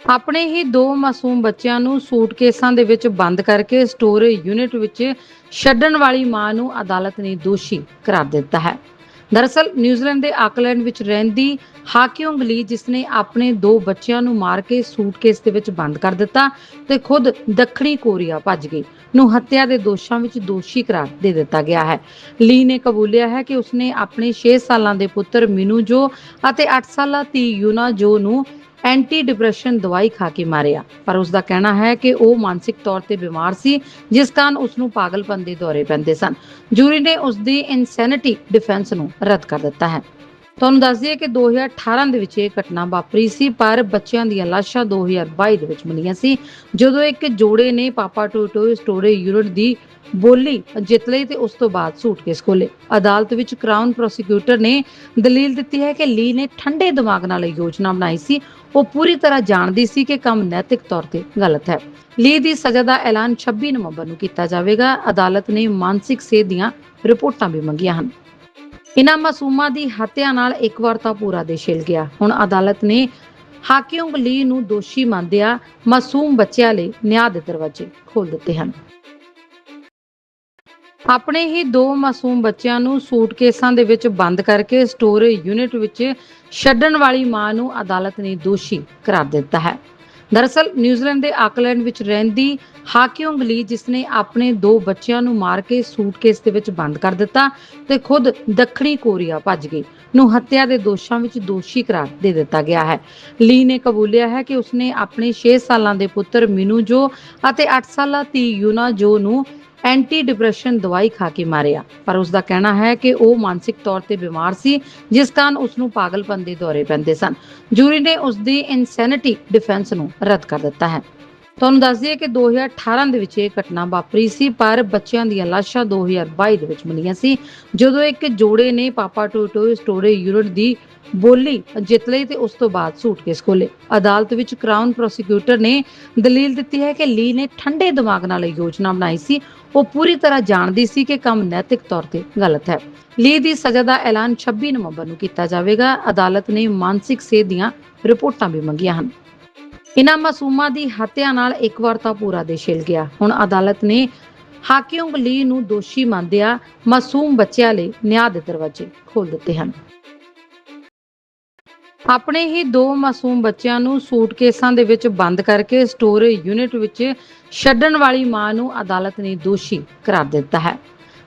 ਆਪਣੇ ਹੀ ਦੋ ਮਾਸੂਮ ਬੱਚਿਆਂ ਨੂੰ ਸੂਟਕੇਸਾਂ ਦੇ ਵਿੱਚ ਬੰਦ ਕਰਕੇ ਸਟੋਰੇਜ ਯੂਨਿਟ ਵਿੱਚ ਛੱਡਣ ਵਾਲੀ ਮਾਂ ਨੂੰ ਅਦਾਲਤ ਨੇ ਦੋਸ਼ੀ ਕਰਾਰ ਦਿੱਤਾ ਹੈ। ਦਰਅਸਲ, ਨਿਊਜ਼ੀਲੈਂਡ ਦੇ ਆਕਲੈਂਡ ਵਿੱਚ ਰਹਿੰਦੀ ਹਾਕਿਉਂਗ ਲੀ ਜਿਸ ਨੇ ਆਪਣੇ ਦੋ ਬੱਚਿਆਂ ਨੂੰ ਮਾਰ ਕੇ ਸੂਟਕੇਸ ਦੇ ਵਿੱਚ ਬੰਦ ਕਰ ਦਿੱਤਾ ਤੇ ਖੁਦ ਦੱਖਣੀ ਕੋਰੀਆ ਭੱਜ ਗਈ, ਨੂੰ ਹੱਤਿਆ ਦੇ ਦੋਸ਼ਾਂ ਵਿੱਚ ਦੋਸ਼ੀ ਕਰਾਰ ਦੇ ਦਿੱਤਾ ਗਿਆ ਹੈ। ਲੀ ਨੇ ਕਬੂਲਿਆ ਹੈ ਕਿ ਉਸਨੇ ਆਪਣੇ 6 ਸਾਲਾਂ ਦੇ ਪੁੱਤਰ ਮਿਨੂ ਜੋ ਅਤੇ 8 ਸਾਲਾ ਧੀ ਯੂਨਾ ਜੋ ਨੂੰ ਐਂਟੀ ਡਿਪਰੈਸ਼ਨ ਦਵਾਈ ਖਾ ਕੇ ਮਾਰਿਆ। ਪਰ ਉਸ ਦਾ ਕਹਿਣਾ ਹੈ ਕਿ ਉਹ ਮਾਨਸਿਕ ਤੌਰ ਤੇ ਬਿਮਾਰ ਸੀ, ਜਿਸ ਕਾਰਨ ਉਸ ਨੂੰ ਪਾਗਲਪਨ ਦੇ ਦੌਰੇ ਪੈਂਦੇ ਸਨ। ਜੂਰੀ ਨੇ ਉਸ ਦੀ ਇਨਸੈਨਿਟੀ ਡਿਫੈਂਸ ਨੂੰ ਰੱਦ ਕਰ ਦਿੱਤਾ ਹੈ। ਤੁਹਾਨੂੰ ਦੱਸ ਦਈਏ ਕਿ 2018 ਦੇ ਵਿੱਚ ਇਹ ਘਟਨਾ ਵਾਪਰੀ ਸੀ, ਪਰ ਬੱਚਿਆਂ ਦੀਆਂ ਲਾਸ਼ਾਂ 2022 ਦੇ ਵਿੱਚ ਮਿਲੀਆਂ ਸੀ। ਜਦੋਂ ਇੱਕ ਜੋੜੇ ਨੇ ਪਾਪਾ ਟੋਟੋ ਸਟੋਰੇਜ ਯੂਨਿਟ ਦੀ ਬੋਲੀ ਜਿੱਤ ਲਈ ਤੇ ਉਸ ਤੋਂ ਬਾਅਦ ਸੂਟਕੇਸ ਖੋਲੇ ਅਦਾਲਤ ਵਿੱਚ ਕਰਾਊਨ ਪ੍ਰੋਸੀਕਿਊਟਰ ਨੇ ਦਲੀਲ ਦਿੱਤੀ ਹੈ ਕਿ ਲੀ ਨੇ ਠੰਡੇ ਦਿਮਾਗ ਨਾਲ ਇਹ ਯੋਜਨਾ ਬਣਾਈ ਸੀ। ਉਹ ਪੂਰੀ ਤਰ੍ਹਾਂ ਜਾਣਦੀ ਸੀ ਕਿ ਕੰਮ ਨੈਤਿਕ ਤੌਰ ਤੇ ਗਲਤ ਹੈ। ਲੀ ਦੀ ਸਜ਼ਾ ਦਾ ਐਲਾਨ 26 ਨਵੰਬਰ ਨੂੰ ਕੀਤਾ ਜਾਵੇਗਾ। ਅਦਾਲਤ ਨੇ ਮਾਨਸਿਕ ਸਿਹਤ ਦੀਆਂ ਰਿਪੋਰਟਾਂ ਵੀ ਮੰਗੀਆਂ ਹਨ। ਇਨ੍ਹਾਂ ਮਾਸੂਮਾਂ ਦੀ ਹੱਤਿਆ ਨਾਲ ਇੱਕ ਵਾਰ ਤਾਂ ਪੂਰਾ ਦੇਸ਼ ਹਿਲ ਗਿਆ। ਹੁਣ ਅਦਾਲਤ ਨੇ ਹਾਕਿਉਂਗ ਲੀ ਨੂੰ ਦੋਸ਼ੀ ਮੰਨਦਿਆਂ ਮਾਸੂਮ ਬੱਚਿਆਂ ਲਈ ਨਿਆਂ ਦੇ ਦਰਵਾਜ਼ੇ ਖੋਲ੍ਹ ਦਿੱਤੇ ਹਨ। ਆਪਣੇ ਹੀ ਦੋ ਮਾਸੂਮ ਬੱਚਿਆਂ ਨੂੰ ਸੂਟਕੇਸਾਂ ਦੇ ਵਿੱਚ ਬੰਦ ਕਰਕੇ ਸਟੋਰੇਜ ਯੂਨਿਟ ਵਿੱਚ ਛੱਡਣ ਵਾਲੀ ਮਾਂ ਨੂੰ ਅਦਾਲਤ ਨੇ ਦੋਸ਼ੀ ਕਰਾਰ ਦਿੱਤਾ ਹੈ। ਦਰਅਸਲ, ਨਿਊਜ਼ੀਲੈਂਡ ਦੇ ਆਕਲੈਂਡ ਵਿੱਚ ਰਹਿੰਦੀ ਹਾਕਿਉਂਗ ਲੀ ਜਿਸ ਨੇ ਆਪਣੇ ਦੋ ਬੱਚਿਆਂ ਨੂੰ ਮਾਰ ਕੇ ਸੂਟਕੇਸ ਦੇ ਵਿੱਚ ਬੰਦ ਕਰ ਦਿੱਤਾ ਤੇ ਖੁਦ ਦੱਖਣੀ ਕੋਰੀਆ ਭੱਜ ਗਈ, ਨੂੰ ਹੱਤਿਆ ਦੇ ਦੋਸ਼ਾਂ ਵਿੱਚ ਦੋਸ਼ੀ ਕਰਾਰ ਦੇ ਦਿੱਤਾ ਗਿਆ ਹੈ। ਲੀ ਨੇ ਕਬੂਲਿਆ ਹੈ ਕਿ ਉਸਨੇ ਆਪਣੇ 6 ਸਾਲਾਂ ਦੇ ਪੁੱਤਰ ਮਿਨੂ ਜੋ ਅਤੇ 8 ਸਾਲਾ ਧੀ ਯੂਨਾ ਜੋ ਨੂੰ ਐਂਟੀ ਡਿਪਰੈਸ਼ਨ ਦਵਾਈ ਖਾ ਕੇ ਮਾਰਿਆ। ਪਰ ਉਸ ਦਾ ਕਹਿਣਾ ਹੈ ਕਿ ਉਹ ਮਾਨਸਿਕ ਤੌਰ ਤੇ ਬਿਮਾਰ ਸੀ, ਜਿਸ ਕਾਰਨ ਉਸ ਨੂੰ ਪਾਗਲਪਨ ਦੇ ਦੌਰੇ ਪੈਂਦੇ ਸਨ। ਜੂਰੀ ਨੇ ਉਸ ਦੀ ਇਨਸੈਨਿਟੀ ਡਿਫੈਂਸ ਨੂੰ ਰੱਦ ਕਰ ਦਿੱਤਾ ਹੈ। ਤੁਹਾਨੂੰ ਦੱਸ ਦਈਏ ਕਿ 2018 ਦੇ ਵਿੱਚ ਇਹ ਘਟਨਾ ਵਾਪਰੀ ਸੀ, ਪਰ ਬੱਚਿਆਂ ਦੀਆਂ ਲਾਸ਼ਾਂ 2022 ਦੇ ਵਿੱਚ ਮਿਲੀਆਂ ਸੀ। ਜਦੋਂ ਇੱਕ ਜੋੜੇ ਨੇ ਪਾਪਾ ਟੋਟੋ ਸਟੋਰੇਜ ਯੂਨਿਟ ਦੀ ਬੋਲੀ ਜਿੱਤ ਲਈ ਤੇ ਉਸ ਤੋਂ ਬਾਅਦ ਸੂਟਕੇਸ ਖੋਲੇ ਅਦਾਲਤ ਵਿੱਚ ਕਰਾਊਨ ਪ੍ਰੋਸੀਕਿਊਟਰ ਨੇ ਦਲੀਲ ਦਿੱਤੀ ਹੈ ਕਿ ਲੀ ਨੇ ਠੰਡੇ ਦਿਮਾਗ ਨਾਲ ਇਹ ਯੋਜਨਾ ਬਣਾਈ ਸੀ। ਉਹ ਪੂਰੀ ਤਰ੍ਹਾਂ ਜਾਣਦੀ ਸੀ ਕਿ ਕੰਮ ਨੈਤਿਕ ਤੌਰ ਤੇ ਗਲਤ ਹੈ। ਲੀ ਦੀ ਸਜ਼ਾ ਦਾ ਐਲਾਨ 26 ਨਵੰਬਰ ਨੂੰ ਕੀਤਾ ਜਾਵੇਗਾ। ਅਦਾਲਤ ਨੇ ਮਾਨਸਿਕ ਸਿਹਤ ਦੀਆਂ ਰਿਪੋਰਟਾਂ ਵੀ ਮੰਗੀਆਂ ਹਨ। ਇਨ੍ਹਾਂ ਮਾਸੂਮਾਂ ਦੀ ਹੱਤਿਆ ਨਾਲ ਇੱਕ ਵਾਰ ਤਾਂ ਪੂਰਾ ਦੇਸ਼ ਹਿਲ ਗਿਆ। ਹੁਣ ਅਦਾਲਤ ਨੇ ਹਾਕਿਉਂਗ ਲੀ ਨੂੰ ਦੋਸ਼ੀ ਮੰਨਦਿਆਂ ਮਾਸੂਮ ਬੱਚਿਆਂ ਲਈ ਨਿਆਂ ਦੇ ਦਰਵਾਜ਼ੇ ਖੋਲ੍ਹ ਦਿੱਤੇ ਹਨ। ਆਪਣੇ ਹੀ ਦੋ ਮਾਸੂਮ ਬੱਚਿਆਂ ਨੂੰ ਸੂਟਕੇਸਾਂ ਦੇ ਵਿੱਚ ਬੰਦ ਕਰਕੇ ਸਟੋਰੇਜ ਯੂਨਿਟ ਵਿੱਚ ਛੱਡਣ ਵਾਲੀ ਮਾਂ ਨੂੰ ਅਦਾਲਤ ਨੇ ਦੋਸ਼ੀ ਕਰਾਰ ਦਿੱਤਾ ਹੈ।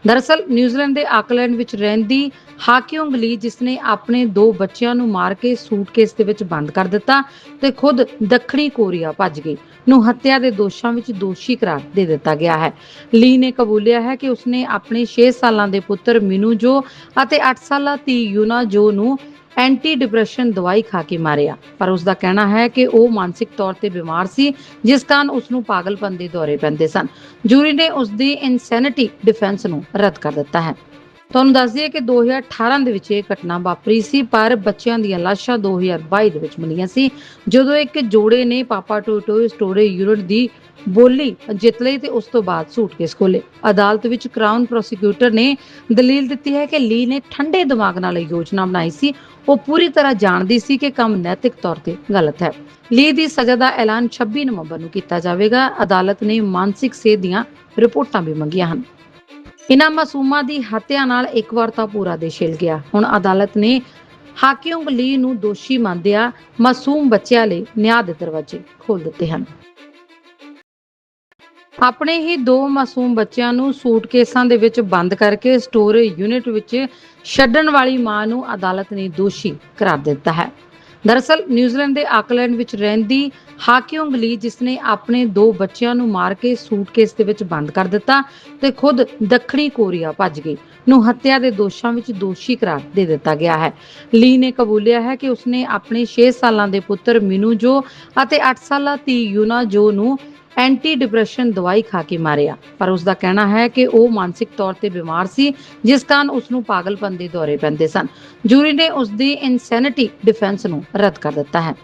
ਦਰਅਸਲ, ਨਿਊਜ਼ੀਲੈਂਡ ਦੇ ਆਕਲੈਂਡ ਵਿੱਚ ਰਹਿੰਦੀ ਹਾਕਿਉਂਗ ਲੀ ਜਿਸ ਨੇ ਆਪਣੇ ਦੋ ਬੱਚਿਆਂ ਨੂੰ ਮਾਰ ਕੇ ਸੂਟਕੇਸ ਦੇ ਵਿੱਚ ਬੰਦ ਕਰ ਦਿੱਤਾ ਤੇ ਖੁਦ ਦੱਖਣੀ ਕੋਰੀਆ ਭੱਜ ਗਈ, ਨੂੰ ਹੱਤਿਆ ਦੇ ਦੋਸ਼ਾਂ ਵਿੱਚ ਦੋਸ਼ੀ ਕਰਾਰ ਦੇ ਦਿੱਤਾ ਗਿਆ ਹੈ। ਲੀ ਨੇ ਕਬੂਲਿਆ ਹੈ ਕਿ ਉਸਨੇ ਆਪਣੇ 6 ਸਾਲਾਂ ਦੇ ਪੁੱਤਰ ਮਿਨੂ ਜੋ ਅਤੇ 8 ਸਾਲਾ ਧੀ ਯੂਨਾ ਜੋ ਨੂੰ ਐਂਟੀ ਡਿਪਰੈਸ਼ਨ ਦਵਾਈ ਖਾ ਕੇ ਮਾਰਿਆ। ਪਰ ਉਸ ਦਾ ਕਹਿਣਾ ਹੈ ਕਿ ਉਹ ਮਾਨਸਿਕ ਤੌਰ ਤੇ ਬਿਮਾਰ ਸੀ, ਜਿਸ ਕਾਰਨ ਉਸ ਨੂੰ ਪਾਗਲਪਨ ਦੇ ਦੌਰੇ ਪੈਂਦੇ ਸਨ। ਜੂਰੀ ਨੇ ਉਸ ਦੀ ਇਨਸੈਨਿਟੀ ਡਿਫੈਂਸ ਨੂੰ ਰੱਦ ਕਰ ਦਿੱਤਾ ਹੈ। ਤੁਹਾਨੂੰ ਦੱਸ ਦਈਏ ਕਿ 2018 ਦੇ ਵਿੱਚ ਇਹ ਘਟਨਾ ਵਾਪਰੀ ਸੀ, ਪਰ ਬੱਚਿਆਂ ਦੀਆਂ ਲਾਸ਼ਾਂ 2022 ਦੇ ਵਿੱਚ ਮਿਲੀਆਂ ਸੀ। ਜਦੋਂ ਇੱਕ ਜੋੜੇ ਨੇ ਪਾਪਾ ਟੋਟੋ ਸਟੋਰੇਜ ਯੂਨਿਟ ਦੀ ਬੋਲੀ ਜਿੱਤ ਲਈ ਤੇ ਉਸ ਤੋਂ ਬਾਅਦ ਸੂਟਕੇਸ ਖੋਲੇ ਅਦਾਲਤ ਵਿੱਚ ਕਰਾਊਨ ਪ੍ਰੋਸੀਕਿਊਟਰ ਨੇ ਦਲੀਲ ਦਿੱਤੀ ਹੈ ਕਿ ਲੀ ਨੇ ਠੰਡੇ ਦਿਮਾਗ ਨਾਲ ਇਹ ਯੋਜਨਾ ਬਣਾਈ ਸੀ। ਉਹ ਪੂਰੀ ਤਰ੍ਹਾਂ ਜਾਣਦੀ ਸੀ ਕਿ ਕੰਮ ਨੈਤਿਕ ਤੌਰ ਤੇ ਗਲਤ ਹੈ। ਲੀ ਦੀ ਸਜ਼ਾ ਦਾ ਐਲਾਨ 26 ਨਵੰਬਰ ਨੂੰ ਕੀਤਾ ਜਾਵੇਗਾ। ਅਦਾਲਤ ਨੇ ਮਾਨਸਿਕ ਸਿਹਤ ਦੀਆਂ ਰਿਪੋਰਟਾਂ ਵੀ ਮੰਗੀਆਂ ਹਨ। ਇਨ੍ਹਾਂ ਮਾਸੂਮਾਂ ਦੀ ਹੱਤਿਆ ਨਾਲ ਇੱਕ ਵਾਰ ਤਾਂ ਪੂਰਾ ਦੇਸ਼ ਹਿਲ ਗਿਆ। ਹੁਣ ਅਦਾਲਤ ਨੇ ਹਾਕਿਉਂਗ ਲੀ ਨੂੰ ਦੋਸ਼ੀ ਮੰਨਦਿਆਂ ਮਾਸੂਮ ਬੱਚਿਆਂ ਲਈ ਨਿਆਂ ਦੇ ਦਰਵਾਜ਼ੇ ਖੋਲ੍ਹ ਦਿੱਤੇ ਹਨ। ਆਪਣੇ ਹੀ ਦੋ ਮਾਸੂਮ ਬੱਚਿਆਂ ਨੂੰ ਸੂਟਕੇਸਾਂ ਦੇ ਵਿੱਚ ਬੰਦ ਕਰਕੇ ਸਟੋਰੇਜ ਯੂਨਿਟ ਵਿੱਚ ਛੱਡਣ ਵਾਲੀ ਮਾਂ ਨੂੰ ਅਦਾਲਤ ਨੇ ਦੋਸ਼ੀ ਕਰਾਰ ਦਿੱਤਾ ਹੈ। ਦਰਅਸਲ, ਨਿਊਜ਼ੀਲੈਂਡ ਦੇ ਆਕਲੈਂਡ ਵਿੱਚ ਰਹਿੰਦੀ ਹਾਕਿਉਂਗ ਲੀ ਜਿਸ ਨੇ ਆਪਣੇ ਦੋ ਬੱਚਿਆਂ ਨੂੰ ਮਾਰ ਕੇ ਸੂਟਕੇਸ ਦੇ ਵਿੱਚ ਬੰਦ ਕਰ ਦਿੱਤਾ ਤੇ ਖੁਦ ਦੱਖਣੀ ਕੋਰੀਆ ਭੱਜ ਗਈ, ਨੂੰ ਹੱਤਿਆ ਦੇ ਦੋਸ਼ਾਂ ਵਿੱਚ ਦੋਸ਼ੀ ਕਰਾਰ ਦੇ ਦਿੱਤਾ ਗਿਆ ਹੈ। ਲੀ ਨੇ ਕਬੂਲਿਆ ਹੈ ਕਿ ਉਸਨੇ ਆਪਣੇ 6 ਸਾਲਾਂ ਦੇ ਪੁੱਤਰ ਮਿਨੂ ਜੋ ਅਤੇ 8 ਸਾਲਾ ਧੀ ਯੂਨਾ ਜੋ ਨੂੰ ਐਂਟੀ ਡਿਪਰੈਸ਼ਨ ਦਵਾਈ ਖਾ ਕੇ ਮਾਰਿਆ। ਪਰ ਉਸ ਦਾ ਕਹਿਣਾ ਹੈ ਕਿ ਉਹ ਮਾਨਸਿਕ ਤੌਰ ਤੇ ਬਿਮਾਰ ਸੀ, ਜਿਸ ਕਾਰਨ ਉਸ ਨੂੰ ਪਾਗਲਪਨ ਦੇ ਦੌਰੇ ਪੈਂਦੇ ਸਨ। ਜੂਰੀ ਨੇ ਉਸ ਦੀ ਇਨਸੈਨਿਟੀ ਡਿਫੈਂਸ ਨੂੰ ਰੱਦ ਕਰ ਦਿੱਤਾ ਹੈ।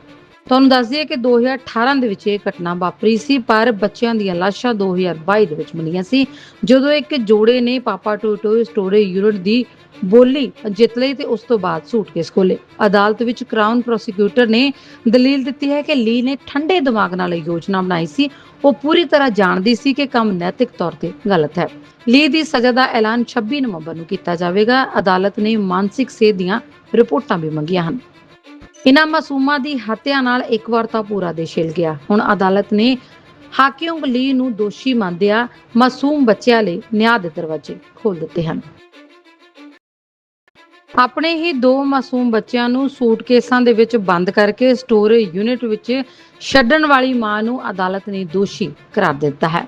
ਤੁਹਾਨੂੰ ਦੱਸ ਦਈਏ ਕਿ 2018 ਦੇ ਵਿੱਚ ਇਹ ਘਟਨਾ ਵਾਪਰੀ ਸੀ, ਪਰ ਬੱਚਿਆਂ ਦੀਆਂ ਲਾਸ਼ਾਂ 2022 ਦੇ ਵਿੱਚ ਮਿਲੀਆਂ ਸੀ। ਜਦੋਂ ਇੱਕ ਜੋੜੇ ਨੇ ਪਾਪਾ ਟੋਟੋ ਸਟੋਰੇਜ ਯੂਨਿਟ ਦੀ ਬੋਲੀ ਜਿੱਤ ਲਈ ਤੇ ਉਸ ਤੋਂ ਬਾਅਦ ਸੂਟਕੇਸ ਖੋਲੇ ਅਦਾਲਤ ਵਿੱਚ ਕਰਾਊਨ ਪ੍ਰੋਸੀਕਿਊਟਰ ਨੇ ਦਲੀਲ ਦਿੱਤੀ ਹੈ ਕਿ ਲੀ ਨੇ ਠੰਡੇ ਦਿਮਾਗ ਨਾਲ ਇਹ ਯੋਜਨਾ ਬਣਾਈ ਸੀ। ਉਹ ਪੂਰੀ ਤਰ੍ਹਾਂ ਜਾਣਦੀ ਸੀ ਕਿ ਕੰਮ ਨੈਤਿਕ ਤੌਰ ਤੇ ਗਲਤ ਹੈ। ਲੀ ਦੀ ਸਜ਼ਾ ਦਾ ਐਲਾਨ 26 ਨਵੰਬਰ ਨੂੰ ਕੀਤਾ ਜਾਵੇਗਾ। ਅਦਾਲਤ ਨੇ ਮਾਨਸਿਕ ਸਿਹਤ ਦੀਆਂ ਰਿਪੋਰਟਾਂ ਵੀ ਮੰਗੀਆਂ ਹਨ। ਇਨ੍ਹਾਂ ਮਾਸੂਮਾਂ ਦੀ ਹੱਤਿਆ ਨਾਲ ਇੱਕ ਵਾਰ ਤਾਂ ਪੂਰਾ ਦੇਸ਼ ਹਿਲ ਗਿਆ। ਹੁਣ ਅਦਾਲਤ ਨੇ ਹਾਕਿਉਂਗ ਲੀ ਨੂੰ ਦੋਸ਼ੀ ਮੰਨਦਿਆਂ ਮਾਸੂਮ ਬੱਚਿਆਂ ਲਈ ਨਿਆਂ ਦੇ ਦਰਵਾਜ਼ੇ ਖੋਲ੍ਹ ਦਿੱਤੇ ਹਨ। ਆਪਣੇ ਹੀ ਦੋ ਮਾਸੂਮ ਬੱਚਿਆਂ ਨੂੰ ਸੂਟਕੇਸਾਂ ਦੇ ਵਿੱਚ ਬੰਦ ਕਰਕੇ ਸਟੋਰੇਜ ਯੂਨਿਟ ਵਿੱਚ ਛੱਡਣ ਵਾਲੀ ਮਾਂ ਨੂੰ ਅਦਾਲਤ ਨੇ ਦੋਸ਼ੀ ਕਰਾਰ ਦਿੱਤਾ ਹੈ।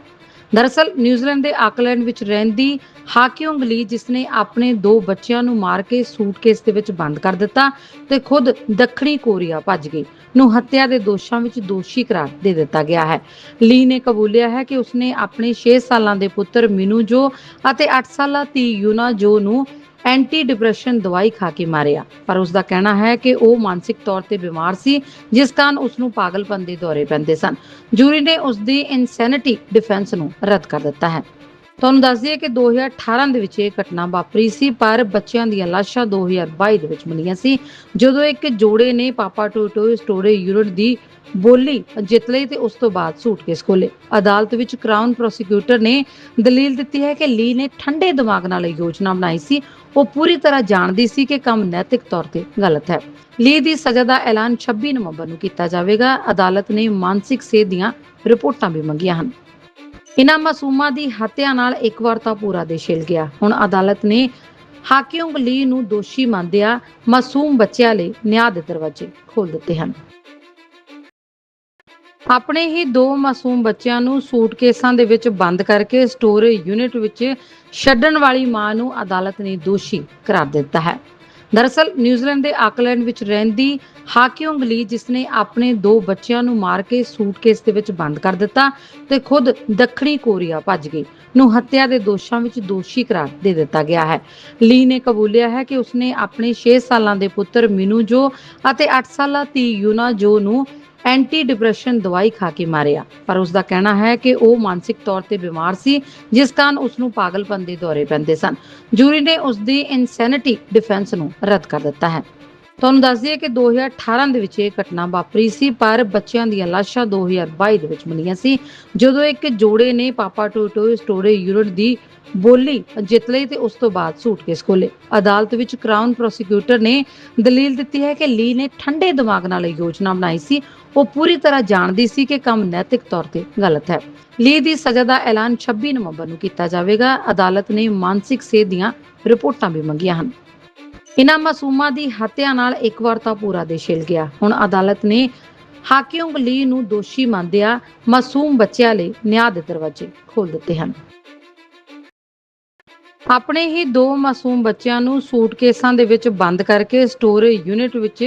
ਦਰਅਸਲ, ਨਿਊਜ਼ੀਲੈਂਡ ਦੇ ਆਕਲੈਂਡ ਵਿੱਚ ਰਹਿੰਦੀ ਹਾਕਿਉਂਗ ਲੀ ਜਿਸਨੇ ਆਪਣੇ ਦੋ ਬੱਚਿਆਂ ਨੂੰ ਮਾਰ ਕੇ ਸੂਟਕੇਸ ਦੇ ਵਿੱਚ ਬੰਦ ਕਰ ਦਿੱਤਾ ਤੇ ਖੁਦ ਦੱਖਣੀ ਕੋਰੀਆ ਭੱਜ ਗਈ, ਨੂੰ ਹੱਤਿਆ ਦੇ ਦੋਸ਼ਾਂ ਵਿੱਚ ਦੋਸ਼ੀ ਕਰਾਰ ਦੇ ਦਿੱਤਾ ਗਿਆ ਹੈ। ਲੀ ਨੇ ਕਬੂਲਿਆ ਹੈ ਕਿ ਉਸਨੇ ਆਪਣੇ 6 ਸਾਲਾਂ ਦੇ ਪੁੱਤਰ ਮਿਨੂ ਜੋ ਅਤੇ 8 ਸਾਲਾ ਧੀ ਯੂਨਾ ਜੋ ਨੂੰ ਐਂਟੀ ਡਿਪਰੈਸ਼ਨ ਦਵਾਈ ਖਾ ਕੇ ਮਾਰਿਆ। ਪਰ ਉਸ ਦਾ ਕਹਿਣਾ ਹੈ ਕਿ ਉਹ ਮਾਨਸਿਕ ਤੌਰ ਤੇ ਬਿਮਾਰ ਸੀ, ਜਿਸ ਕਾਰਨ ਉਸ ਨੂੰ ਪਾਗਲਪਨ ਦੇ ਦੌਰੇ ਪੈਂਦੇ ਸਨ। ਜੂਰੀ ਨੇ ਉਸ ਦੀ ਇਨਸੈਨਿਟੀ ਡਿਫੈਂਸ ਨੂੰ ਰੱਦ ਕਰ ਦਿੱਤਾ ਹੈ। ਤੁਹਾਨੂੰ ਦੱਸ ਦਈਏ ਕਿ 2018 ਦੇ ਵਿੱਚ ਇਹ ਘਟਨਾ ਵਾਪਰੀ ਸੀ, ਪਰ ਬੱਚਿਆਂ ਦੀਆਂ ਲਾਸ਼ਾਂ 2022 ਦੇ ਵਿੱਚ ਮਿਲੀਆਂ ਸੀ। ਜਦੋਂ ਇੱਕ ਜੋੜੇ ਨੇ ਪਾਪਾ ਟੋਟੋ ਸਟੋਰੇਜ ਯੂਨਿਟ ਦੀ ਬੋਲੀ ਜਿੱਤ ਲਈ ਤੇ ਉਸ ਤੋਂ ਬਾਅਦ ਸੂਟਕੇਸ ਖੋਲੇ ਅਦਾਲਤ ਵਿੱਚ ਕਰਾਊਨ ਪ੍ਰੋਸੀਕਿਊਟਰ ਨੇ ਦਲੀਲ ਦਿੱਤੀ ਹੈ ਕਿ ਲੀ ਨੇ ਠੰਡੇ ਦਿਮਾਗ ਨਾਲ ਇਹ ਯੋਜਨਾ ਬਣਾਈ ਸੀ। ਉਹ ਪੂਰੀ ਤਰ੍ਹਾਂ ਜਾਣਦੀ ਸੀ ਕਿ ਕੰਮ ਨੈਤਿਕ ਤੌਰ ਤੇ ਗਲਤ ਹੈ। ਲੀ ਦੀ ਸਜ਼ਾ ਦਾ ਐਲਾਨ 26 ਨਵੰਬਰ ਨੂੰ ਕੀਤਾ ਜਾਵੇਗਾ। ਅਦਾਲਤ ਨੇ ਮਾਨਸਿਕ ਸਿਹਤ ਦੀਆਂ ਰਿਪੋਰਟਾਂ ਵੀ ਮੰਗੀਆਂ ਹਨ। ਇਨ੍ਹਾਂ ਮਾਸੂਮਾਂ ਦੀ ਹੱਤਿਆ ਨਾਲ ਇੱਕ ਵਾਰ ਤਾਂ ਪੂਰਾ ਦੇਸ਼ ਹਿਲ ਗਿਆ। ਹੁਣ ਅਦਾਲਤ ਨੇ ਹਾਕਿਉਂਗ ਲੀ ਨੂੰ ਦੋਸ਼ੀ ਮੰਨਦਿਆਂ ਮਾਸੂਮ ਬੱਚਿਆਂ ਲਈ ਨਿਆਂ ਦੇ ਦਰਵਾਜ਼ੇ ਖੋਲ੍ਹ ਦਿੱਤੇ ਹਨ। ਆਪਣੇ ਹੀ ਦੋ ਮਾਸੂਮ ਬੱਚਿਆਂ ਨੂੰ ਸੂਟਕੇਸਾਂ ਦੇ ਵਿੱਚ ਬੰਦ ਕਰਕੇ ਸਟੋਰੇਜ ਯੂਨਿਟ ਵਿੱਚ ਛੱਡਣ ਵਾਲੀ ਮਾਂ ਨੂੰ ਅਦਾਲਤ ਨੇ ਦੋਸ਼ੀ ਕਰਾਰ ਦਿੱਤਾ ਹੈ। ਦਰਅਸਲ, ਨਿਊਜ਼ੀਲੈਂਡ ਦੇ ਆਕਲੈਂਡ ਵਿੱਚ ਰਹਿੰਦੀ ਹਾਕਿਉਂਗ ਲੀ, ਜਿਸਨੇ ਆਪਣੇ ਦੋ ਬੱਚਿਆਂ ਨੂੰ ਮਾਰ ਕੇ ਸੂਟਕੇਸ ਦੇ ਵਿੱਚ ਬੰਦ ਕਰ ਦਿੱਤਾ ਤੇ ਖੁਦ ਦੱਖਣੀ ਕੋਰੀਆ ਭੱਜ ਗਈ, ਨੂੰ ਹੱਤਿਆ ਦੇ ਦੋਸ਼ਾਂ ਵਿੱਚ ਦੋਸ਼ੀ ਕਰਾਰ ਦੇ ਦਿੱਤਾ ਗਿਆ ਹੈ। ਲੀ ਨੇ ਕਬੂਲਿਆ ਹੈ ਕਿ ਉਸਨੇ ਆਪਣੇ 6 ਸਾਲਾਂ ਦੇ ਪੁੱਤਰ ਮਿਨੂ ਜੋ ਅਤੇ 8 ਸਾਲਾ ਧੀ ਯੂਨਾ ਜੋ ਨੂੰ ਐਂਟੀ ਡਿਪਰੈਸ਼ਨ ਦਵਾਈ ਖਾ ਕੇ ਮਾਰਿਆ। ਪਰ ਉਸ ਦਾ ਕਹਿਣਾ ਹੈ ਕਿ ਉਹ ਮਾਨਸਿਕ ਤੌਰ ਤੇ ਬਿਮਾਰ ਸੀ, ਜਿਸ ਕਾਰਨ ਉਸ ਨੂੰ ਪਾਗਲਪਨ ਦੇ ਦੌਰੇ ਪੈਂਦੇ ਸਨ। ਜੂਰੀ ਨੇ ਉਸ ਦੀ ਇਨਸੈਨਿਟੀ ਡਿਫੈਂਸ ਨੂੰ ਰੱਦ ਕਰ ਦਿੱਤਾ ਹੈ। ਤੁਹਾਨੂੰ ਦੱਸ ਦਈਏ ਕਿ 2018 ਦੇ ਵਿੱਚ ਇਹ ਘਟਨਾ ਵਾਪਰੀ ਸੀ, ਪਰ ਬੱਚਿਆਂ ਦੀਆਂ ਲਾਸ਼ਾਂ 2022 ਦੇ ਵਿੱਚ ਮਿਲੀਆਂ ਸੀ। ਜਦੋਂ ਇੱਕ ਜੋੜੇ ਨੇ ਪਾਪਾ ਟੋਟੋ ਸਟੋਰੇਜ ਯੂਨਿਟ ਦੀ ਬੋਲੀ ਜਿੱਤ ਲਈ ਤੇ ਉਸ ਤੋਂ ਬਾਅਦ ਸੂਟਕੇਸ ਖੋਲੇ ਅਦਾਲਤ ਵਿੱਚ ਕਰਾਊਨ ਪ੍ਰੋਸੀਕਿਊਟਰ ਨੇ ਦਲੀਲ ਦਿੱਤੀ ਹੈ ਕਿ ਲੀ ਨੇ ਠੰਡੇ ਦਿਮਾਗ ਨਾਲ ਇਹ ਯੋਜਨਾ ਬਣਾਈ ਸੀ। ਉਹ ਪੂਰੀ ਤਰ੍ਹਾਂ ਜਾਣਦੀ ਸੀ ਕਿ ਕੰਮ ਨੈਤਿਕ ਤੌਰ ਤੇ ਗਲਤ ਹੈ। ਲੀ ਦੀ ਸਜ਼ਾ ਦਾ ਐਲਾਨ 26 ਨਵੰਬਰ ਨੂੰ ਕੀਤਾ ਜਾਵੇਗਾ। ਅਦਾਲਤ ਨੇ ਮਾਨਸਿਕ ਸਿਹਤ ਦੀਆਂ ਰਿਪੋਰਟਾਂ ਵੀ ਮੰਗੀਆਂ ਹਨ। ਇਨ੍ਹਾਂ ਮਾਸੂਮਾਂ ਦੀ ਹੱਤਿਆ ਨਾਲ ਇੱਕ ਵਾਰ ਤਾਂ ਪੂਰਾ ਦੇਸ਼ ਹਿਲ ਗਿਆ। ਹੁਣ ਅਦਾਲਤ ਨੇ ਹਾਕਿਉਂਗ ਲੀ ਨੂੰ ਦੋਸ਼ੀ ਮੰਨਦਿਆਂ ਮਾਸੂਮ ਬੱਚਿਆਂ ਲਈ ਨਿਆਂ ਦੇ ਦਰਵਾਜ਼ੇ ਖੋਲ੍ਹ ਦਿੱਤੇ ਹਨ। ਆਪਣੇ ਹੀ ਦੋ ਮਾਸੂਮ ਬੱਚਿਆਂ ਨੂੰ ਸੂਟਕੇਸਾਂ ਦੇ ਵਿੱਚ ਬੰਦ ਕਰਕੇ ਸਟੋਰੇਜ ਯੂਨਿਟ ਵਿੱਚ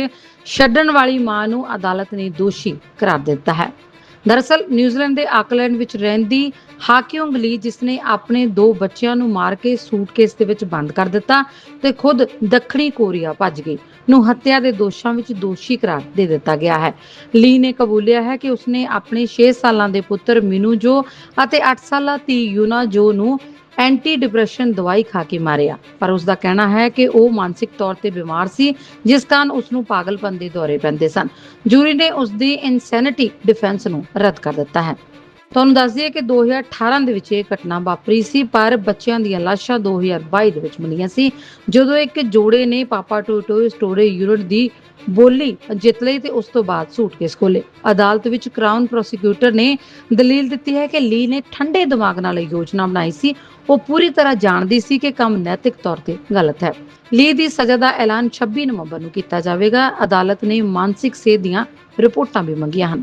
ਛੱਡਣ ਵਾਲੀ ਮਾਂ ਨੂੰ ਅਦਾਲਤ ਨੇ ਦੋਸ਼ੀ ਕਰਾਰ ਦਿੱਤਾ ਹੈ। ਦਰਅਸਲ, ਨਿਊਜ਼ੀਲੈਂਡ ਦੇ ਆਕਲੈਂਡ ਵਿੱਚ ਰਹਿੰਦੀ ਹਾਕਿਉਂਗ ਲੀ, ਜਿਸਨੇ ਆਪਣੇ ਦੋ ਬੱਚਿਆਂ ਨੂੰ ਮਾਰ ਕੇ ਸੂਟਕੇਸ ਦੇ ਵਿੱਚ ਬੰਦ ਕਰ ਦਿੱਤਾ ਤੇ ਖੁਦ ਦੱਖਣੀ ਕੋਰੀਆ ਭੱਜ ਗਈ, ਨੂੰ ਹੱਤਿਆ ਦੇ ਦੋਸ਼ਾਂ ਵਿੱਚ ਦੋਸ਼ੀ ਕਰਾਰ ਦੇ ਦਿੱਤਾ ਗਿਆ ਹੈ। ਲੀ ਨੇ ਕਬੂਲਿਆ ਹੈ ਕਿ ਉਸਨੇ ਆਪਣੇ 6 ਸਾਲਾਂ ਦੇ ਪੁੱਤਰ ਮਿਨੂ ਜੋ ਅਤੇ 8 ਸਾਲਾ ਧੀ ਯੂਨਾ ਜੋ ਨੂੰ ਐਂਟੀ ਡਿਪਰੈਸ਼ਨ ਦਵਾਈ ਖਾ ਕੇ ਮਾਰਿਆ। ਪਰ ਉਸ ਦਾ ਕਹਿਣਾ ਹੈ ਕਿ ਉਹ ਮਾਨਸਿਕ ਤੌਰ ਤੇ ਬਿਮਾਰ ਸੀ, ਜਿਸ ਕਾਰਨ ਉਸ ਨੂੰ ਪਾਗਲਪਨ ਦੇ ਦੌਰੇ ਪੈਂਦੇ ਸਨ। ਜੂਰੀ ਨੇ ਉਸ ਦੀ ਇਨਸੈਨਿਟੀ ਡਿਫੈਂਸ ਨੂੰ ਰੱਦ ਕਰ ਦਿੱਤਾ ਹੈ। ਤੁਹਾਨੂੰ ਦੱਸ ਦਈਏ ਕਿ 2018 ਦੇ ਵਿੱਚ ਇਹ ਘਟਨਾ ਵਾਪਰੀ ਸੀ, ਪਰ ਬੱਚਿਆਂ ਦੀਆਂ ਲਾਸ਼ਾਂ 2022 ਦੇ ਵਿੱਚ ਮਿਲੀਆਂ ਸੀ। ਜਦੋਂ ਇੱਕ ਜੋੜੇ ਨੇ ਪਾਪਾ ਟੋਟੋ ਸਟੋਰੇਜ ਯੂਨਿਟ ਦੀ ਬੋਲੀ ਜਿੱਤ ਲਈ ਤੇ ਉਸ ਤੋਂ ਬਾਅਦ ਸੂਟਕੇਸ ਖੋਲੇ ਅਦਾਲਤ ਵਿੱਚ ਕਰਾਊਨ ਪ੍ਰੋਸੀਕਿਊਟਰ ਨੇ ਦਲੀਲ ਦਿੱਤੀ ਹੈ ਕਿ ਲੀ ਨੇ ਠੰਡੇ ਦਿਮਾਗ ਨਾਲ ਇਹ ਯੋਜਨਾ ਬਣਾਈ ਸੀ। ਉਹ ਪੂਰੀ ਤਰ੍ਹਾਂ ਜਾਣਦੀ ਸੀ ਕਿ ਕੰਮ ਨੈਤਿਕ ਤੌਰ ਤੇ ਗਲਤ ਹੈ। ਲੀ ਦੀ ਸਜ਼ਾ ਦਾ ਐਲਾਨ 26 ਨਵੰਬਰ ਨੂੰ ਕੀਤਾ ਜਾਵੇਗਾ। ਅਦਾਲਤ ਨੇ ਮਾਨਸਿਕ ਸਿਹਤ ਦੀਆਂ ਰਿਪੋਰਟਾਂ ਵੀ ਮੰਗੀਆਂ ਹਨ।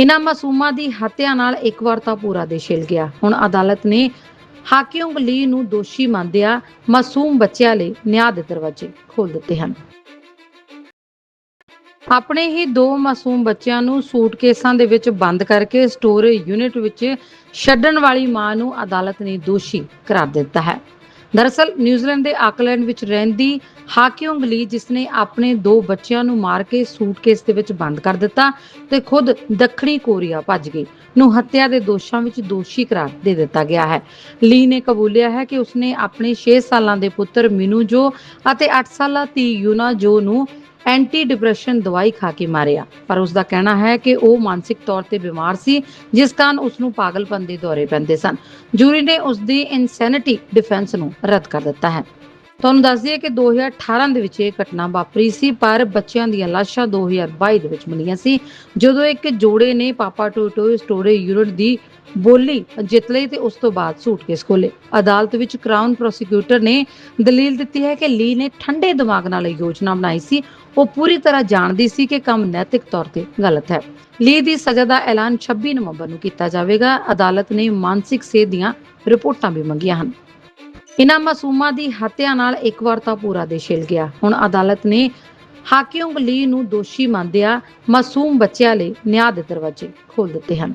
ਇਨ੍ਹਾਂ ਮਾਸੂਮਾਂ ਦੀ ਹੱਤਿਆ ਨਾਲ ਇੱਕ ਵਾਰ ਤਾਂ ਪੂਰਾ ਦੇਸ਼ ਹਿਲ ਗਿਆ। ਹੁਣ ਅਦਾਲਤ ਨੇ ਹਾਕਿਉਂਗ ਲੀ ਨੂੰ ਦੋਸ਼ੀ ਮੰਨਦਿਆਂ ਮਾਸੂਮ ਬੱਚਿਆਂ ਲਈ ਨਿਆਂ ਦੇ ਦਰਵਾਜ਼ੇ ਖੋਲ੍ਹ ਦਿੱਤੇ ਹਨ। ਆਪਣੇ ਹੀ ਦੋ ਮਾਸੂਮ ਬੱਚਿਆਂ ਨੂੰ ਸੂਟਕੇਸਾਂ ਦੇ ਵਿੱਚ ਬੰਦ ਕਰਕੇ ਸਟੋਰੇਜ ਯੂਨਿਟ ਵਿੱਚ ਛੱਡਣ ਵਾਲੀ ਮਾਂ ਨੂੰ ਅਦਾਲਤ ਨੇ ਦੋਸ਼ੀ ਕਰਾਰ ਦਿੱਤਾ ਹੈ। ਦਰਅਸਲ, ਨਿਊਜ਼ੀਲੈਂਡ ਦੇ ਆਕਲੈਂਡ ਵਿੱਚ ਰਹਿੰਦੀ ਹਾਕਿਉਂਗ ਲੀ ਜਿਸ ਨੇ ਆਪਣੇ ਦੋ ਬੱਚਿਆਂ ਨੂੰ ਮਾਰ ਕੇ ਸੂਟਕੇਸ ਦੇ ਵਿੱਚ ਬੰਦ ਕਰ ਦਿੱਤਾ ਤੇ ਖੁਦ ਦੱਖਣੀ ਕੋਰੀਆ ਭੱਜ ਗਈ, ਨੂੰ ਹੱਤਿਆ ਦੇ ਦੋਸ਼ਾਂ ਵਿੱਚ ਦੋਸ਼ੀ ਕਰਾਰ ਦੇ ਦਿੱਤਾ ਗਿਆ ਹੈ। ਲੀ ਨੇ ਕਬੂਲਿਆ ਹੈ ਕਿ ਉਸਨੇ ਆਪਣੇ 6 ਸਾਲਾਂ ਦੇ ਪੁੱਤਰ ਮਿਨੂ ਜੋ ਅਤੇ 8 ਸਾਲਾ ਧੀ ਯੂਨਾ ਜੋ ਨੂੰ ਐਂਟੀ ਡਿਪਰੈਸ਼ਨ ਦਵਾਈ ਖਾ ਕੇ ਮਾਰਿਆ। ਪਰ ਉਸ ਦਾ ਕਹਿਣਾ ਹੈ ਕਿ ਉਹ ਮਾਨਸਿਕ ਤੌਰ ਤੇ ਬਿਮਾਰ ਸੀ, ਜਿਸ ਕਾਰਨ ਉਸ ਨੂੰ ਪਾਗਲਪਨ ਦੇ ਦੌਰੇ ਪੈਂਦੇ ਸਨ। ਜੂਰੀ ਨੇ ਉਸ ਦੀ ਇਨਸੈਨਿਟੀ ਡਿਫੈਂਸ ਨੂੰ ਰੱਦ ਕਰ ਦਿੱਤਾ ਹੈ। ਤੁਹਾਨੂੰ ਦੱਸ ਦਈਏ ਕਿ 2018 ਦੇ ਵਿੱਚ ਇਹ ਘਟਨਾ ਵਾਪਰੀ ਸੀ, ਪਰ ਬੱਚਿਆਂ ਦੀਆਂ ਲਾਸ਼ਾਂ 2022 ਦੇ ਵਿੱਚ ਮਿਲੀਆਂ ਸੀ। ਜਦੋਂ ਇੱਕ ਜੋੜੇ ਨੇ ਪਾਪਾ ਟੋਟੋ ਸਟੋਰੇ ਯੂਨਿਟ ਦੀ ਬੋਲੀ ਜਿੱਤ ਲਈ ਤੇ ਉਸ ਤੋਂ ਬਾਅਦ ਸੂਟਕੇਸ ਖੋਲੇ ਅਦਾਲਤ ਵਿੱਚ ਕਰਾਊਨ ਪ੍ਰੋਸੀਕਿਊਟਰ ਨੇ ਦਲੀਲ ਦਿੱਤੀ ਹੈ ਕਿ ਲੀ ਨੇ ਠੰਡੇ ਦਿਮਾਗ ਨਾਲ ਇਹ ਯੋਜਨਾ ਬਣਾਈ ਸੀ। ਉਹ ਪੂਰੀ ਤਰ੍ਹਾਂ ਜਾਣਦੀ ਸੀ ਕਿ ਕੰਮ ਨੈਤਿਕ ਤੌਰ ਤੇ ਗਲਤ ਹੈ। ਲੀ ਦੀ ਸਜ਼ਾ ਦਾ ਐਲਾਨ 26 ਨਵੰਬਰ ਨੂੰ ਕੀਤਾ ਜਾਵੇਗਾ। ਅਦਾਲਤ ਨੇ ਮਾਨਸਿਕ ਸਿਹਤ ਦੀਆਂ ਰਿਪੋਰਟਾਂ ਵੀ ਮੰਗੀਆਂ ਹਨ। ਇਨ੍ਹਾਂ ਮਾਸੂਮਾਂ ਦੀ ਹੱਤਿਆ ਨਾਲ ਇੱਕ ਵਾਰ ਤਾਂ ਪੂਰਾ ਦੇਸ਼ ਹਿਲ ਗਿਆ। ਹੁਣ ਅਦਾਲਤ ਨੇ ਹਾਕਿਉਂਗ ਲੀ ਨੂੰ ਦੋਸ਼ੀ ਮੰਨਦਿਆਂ ਮਾਸੂਮ ਬੱਚਿਆਂ ਲਈ ਨਿਆਂ ਦੇ ਦਰਵਾਜ਼ੇ ਖੋਲ੍ਹ ਦਿੱਤੇ ਹਨ।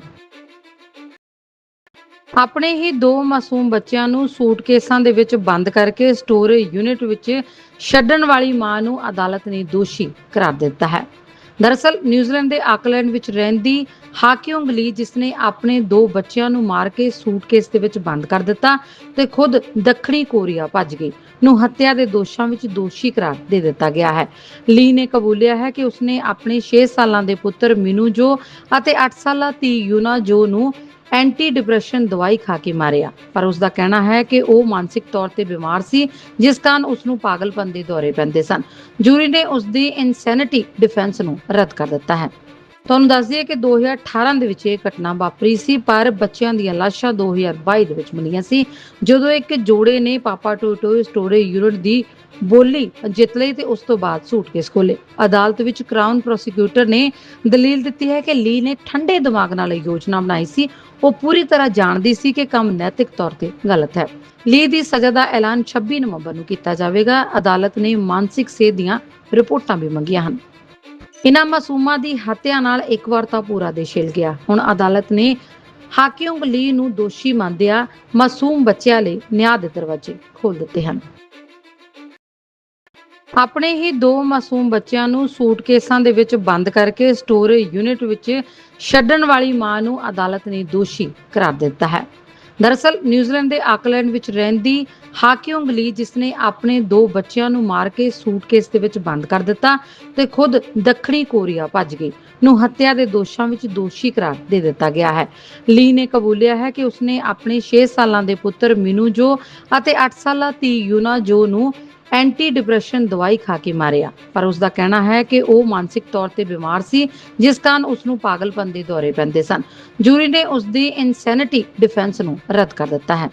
ਆਪਣੇ ਹੀ ਦੋ ਮਾਸੂਮ ਬੱਚਿਆਂ ਨੂੰ ਸੂਟਕੇਸਾਂ ਦੇ ਵਿੱਚ ਬੰਦ ਕਰਕੇ ਸਟੋਰੇਜ ਯੂਨਿਟ ਵਿੱਚ ਛੱਡਣ ਵਾਲੀ ਮਾਂ ਨੂੰ ਅਦਾਲਤ ਨੇ ਦੋਸ਼ੀ ਕਰਾਰ ਦਿੱਤਾ ਹੈ। ਦਰਅਸਲ, ਨਿਊਜ਼ੀਲੈਂਡ ਦੇ ਆਕਲੈਂਡ ਵਿੱਚ ਰਹਿੰਦੀ ਹਾਕਿਉਂਗ ਲੀ ਜਿਸ ਨੇ ਆਪਣੇ ਦੋ ਬੱਚਿਆਂ ਨੂੰ ਮਾਰ ਕੇ ਸੂਟਕੇਸ ਦੇ ਵਿੱਚ ਬੰਦ ਕਰ ਦਿੱਤਾ ਤੇ ਖੁਦ ਦੱਖਣੀ ਕੋਰੀਆ ਭੱਜ ਗਈ, ਨੂੰ ਹੱਤਿਆ ਦੇ ਦੋਸ਼ਾਂ ਵਿੱਚ ਦੋਸ਼ੀ ਕਰਾਰ ਦੇ ਦਿੱਤਾ ਗਿਆ ਹੈ। ਲੀ ਨੇ ਕਬੂਲਿਆ ਹੈ ਕਿ ਉਸਨੇ ਆਪਣੇ 6 ਸਾਲਾਂ ਦੇ ਪੁੱਤਰ ਮਿਨੂ ਜੋ ਅਤੇ 8 ਸਾਲਾ ਧੀ ਯੂਨਾ ਜੋ ਨੂੰ ਐਂਟੀ ਡਿਪਰੈਸ਼ਨ ਦਵਾਈ ਖਾ ਕੇ ਮਾਰਿਆ। ਪਰ ਉਸ ਦਾ ਕਹਿਣਾ ਹੈ ਕਿ ਉਹ ਮਾਨਸਿਕ ਤੌਰ ਤੇ ਬਿਮਾਰ ਸੀ, ਜਿਸ ਕਾਰਨ ਉਸ ਨੂੰ ਪਾਗਲਪਨ ਦੇ ਦੌਰੇ ਪੈਂਦੇ ਸਨ। ਜੂਰੀ ਨੇ ਉਸ ਦੀ ਇਨਸੈਨਿਟੀ ਡਿਫੈਂਸ ਨੂੰ ਰੱਦ ਕਰ ਦਿੱਤਾ ਹੈ। ਤੁਹਾਨੂੰ ਦੱਸ ਦਈਏ ਕਿ 2018 ਦੇ ਵਿੱਚ ਇਹ ਘਟਨਾ ਵਾਪਰੀ ਸੀ, ਪਰ ਬੱਚਿਆਂ ਦੀਆਂ ਲਾਸ਼ਾਂ 2022 ਦੇ ਵਿੱਚ ਮਿਲੀਆਂ ਸੀ। ਜਦੋਂ ਇੱਕ ਜੋੜੇ ਨੇ ਪਾਪਾ ਟੋਟੋ ਸਟੋਰੇ ਯੂਨਿਟ ਦੀ ਬੋਲੀ ਜਿੱਤ ਲਈ ਤੇ ਉਸ ਤੋਂ ਬਾਅਦ ਸੂਟਕੇਸ ਖੋਲੇ ਅਦਾਲਤ ਵਿੱਚ ਕਰਾਊਨ ਪ੍ਰੋਸੀਕਿਊਟਰ ਨੇ ਦਲੀਲ ਦਿੱਤੀ ਹੈ ਕਿ ਲੀ ਨੇ ਠੰਡੇ ਦਿਮਾਗ ਨਾਲ ਇਹ ਯੋਜਨਾ ਬਣਾਈ ਸੀ। ਉਹ ਪੂਰੀ ਤਰ੍ਹਾਂ ਜਾਣਦੀ ਸੀ ਕਿ ਕੰਮ ਨੈਤਿਕ ਤੌਰ ਤੇ ਗਲਤ ਹੈ। ਲੀ ਦੀ ਸਜ਼ਾ ਦਾ ਐਲਾਨ 26 ਨਵੰਬਰ ਨੂੰ ਕੀਤਾ ਜਾਵੇਗਾ। ਅਦਾਲਤ ਨੇ ਮਾਨਸਿਕ ਸਿਹਤ ਦੀਆਂ ਰਿਪੋਰਟਾਂ ਵੀ ਮੰਗੀਆਂ ਹਨ। ਇਨ੍ਹਾਂ ਮਾਸੂਮਾਂ ਦੀ ਹੱਤਿਆ ਨਾਲ ਇੱਕ ਵਾਰ ਤਾਂ ਪੂਰਾ ਦੇਸ਼ ਹਿਲ ਗਿਆ। ਹੁਣ ਅਦਾਲਤ ਨੇ ਹਾਕਿਉਂਗ ਲੀ ਨੂੰ ਦੋਸ਼ੀ ਮੰਨਦਿਆਂ ਮਾਸੂਮ ਬੱਚਿਆਂ ਲਈ ਨਿਆਂ ਦੇ ਦਰਵਾਜ਼ੇ ਖੋਲ੍ਹ ਦਿੱਤੇ ਹਨ। ਆਪਣੇ ਹੀ ਦੋ ਮਾਸੂਮ ਬੱਚਿਆਂ ਨੂੰ ਸੂਟਕੇਸਾਂ ਦੇ ਵਿੱਚ ਬੰਦ ਕਰਕੇ ਸਟੋਰੇਜ ਯੂਨਿਟ ਵਿੱਚ ਛੱਡਣ ਵਾਲੀ ਮਾਂ ਨੂੰ ਅਦਾਲਤ ਨੇ ਦੋਸ਼ੀ ਕਰਾਰ ਦਿੱਤਾ ਹੈ। ਦਰਅਸਲ, ਨਿਊਜ਼ੀਲੈਂਡ ਦੇ ਆਕਲੈਂਡ ਵਿੱਚ ਰਹਿੰਦੀ ਹਾਕਿਉਂਗ ਲੀ ਜਿਸ ਨੇ ਆਪਣੇ ਦੋ ਬੱਚਿਆਂ ਨੂੰ ਮਾਰ ਕੇ ਸੂਟਕੇਸ ਦੇ ਵਿੱਚ ਬੰਦ ਕਰ ਦਿੱਤਾ ਤੇ ਖੁਦ ਦੱਖਣੀ ਕੋਰੀਆ ਭੱਜ ਗਈ, ਨੂੰ ਹੱਤਿਆ ਦੇ ਦੋਸ਼ਾਂ ਵਿੱਚ ਦੋਸ਼ੀ ਕਰਾਰ ਦੇ ਦਿੱਤਾ ਗਿਆ ਹੈ। ਲੀ ਨੇ ਕਬੂਲਿਆ ਹੈ ਕਿ ਉਸਨੇ ਆਪਣੇ 6 ਸਾਲਾਂ ਦੇ ਪੁੱਤਰ ਮਿਨੂ ਜੋ ਅਤੇ 8 ਸਾਲਾ ਧੀ ਯੂਨਾ ਜੋ ਨੂੰ ਐਂਟੀ ਡਿਪਰੈਸ਼ਨ ਦਵਾਈ ਖਾ ਕੇ ਮਾਰਿਆ। ਪਰ ਉਸ ਦਾ ਕਹਿਣਾ ਹੈ ਕਿ ਉਹ ਮਾਨਸਿਕ ਤੌਰ ਤੇ ਬਿਮਾਰ ਸੀ, ਜਿਸ ਕਾਰਨ ਉਸ ਨੂੰ ਪਾਗਲਪਨ ਦੇ ਦੌਰੇ ਪੈਂਦੇ ਸਨ। ਜੂਰੀ ਨੇ ਉਸ ਦੀ ਇਨਸੈਨਿਟੀ ਡਿਫੈਂਸ ਨੂੰ ਰੱਦ ਕਰ ਦਿੱਤਾ ਹੈ।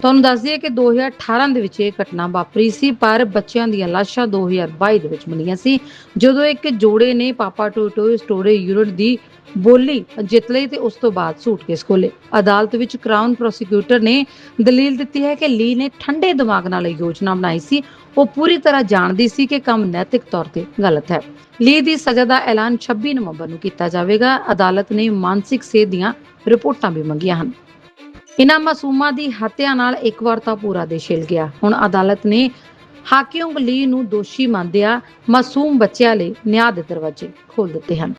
ਤੁਹਾਨੂੰ ਦੱਸ ਦਈਏ ਕਿ 2018 ਦੇ ਵਿੱਚ ਇਹ ਘਟਨਾ ਵਾਪਰੀ ਸੀ, ਪਰ ਬੱਚਿਆਂ ਦੀਆਂ ਲਾਸ਼ਾਂ 2022 ਦੇ ਵਿੱਚ ਮਿਲੀਆਂ ਸੀ। ਜਦੋਂ ਇੱਕ ਜੋੜੇ ਨੇ ਪਾਪਾ ਟੋਟੋ ਸਟੋਰੇ ਯੂਨਿਟ ਦੀ ਬੋਲੀ ਜਿੱਤ ਲਈ ਤੇ ਉਸ ਤੋਂ ਬਾਅਦ ਸੂਟਕੇਸ ਖੋਲੇ ਅਦਾਲਤ ਵਿੱਚ ਕਰਾਊਨ ਪ੍ਰੋਸੀਕਿਊਟਰ ਨੇ ਦਲੀਲ ਦਿੱਤੀ ਹੈ ਕਿ ਲੀ ਨੇ ਠੰਡੇ ਦਿਮਾਗ ਨਾਲ ਇਹ ਯੋਜਨਾ ਬਣਾਈ ਸੀ। ਉਹ ਪੂਰੀ ਤਰ੍ਹਾਂ ਜਾਣਦੀ ਸੀ ਕਿ ਕੰਮ ਨੈਤਿਕ ਤੌਰ ਤੇ ਗਲਤ ਹੈ। ਲੀ ਦੀ ਸਜ਼ਾ ਦਾ ਐਲਾਨ 26 ਨਵੰਬਰ ਨੂੰ ਕੀਤਾ ਜਾਵੇਗਾ। ਅਦਾਲਤ ਨੇ ਮਾਨਸਿਕ ਸਿਹਤ ਦੀਆਂ ਰਿਪੋਰਟਾਂ ਵੀ ਮੰਗੀਆਂ ਹਨ। ਇਨ੍ਹਾਂ ਮਾਸੂਮਾਂ ਦੀ ਹੱਤਿਆ ਨਾਲ ਇੱਕ ਵਾਰ ਤਾਂ ਪੂਰਾ ਦੇਸ਼ ਹਿਲ ਗਿਆ। ਹੁਣ ਅਦਾਲਤ ਨੇ ਹਾਕਿਉਂਗ ਲੀ ਨੂੰ ਦੋਸ਼ੀ ਮੰਨਦਿਆਂ ਮਾਸੂਮ ਬੱਚਿਆਂ ਲਈ ਨਿਆਂ ਦੇ ਦਰਵਾਜ਼ੇ ਖੋਲ੍ਹ ਦਿੱਤੇ ਹਨ।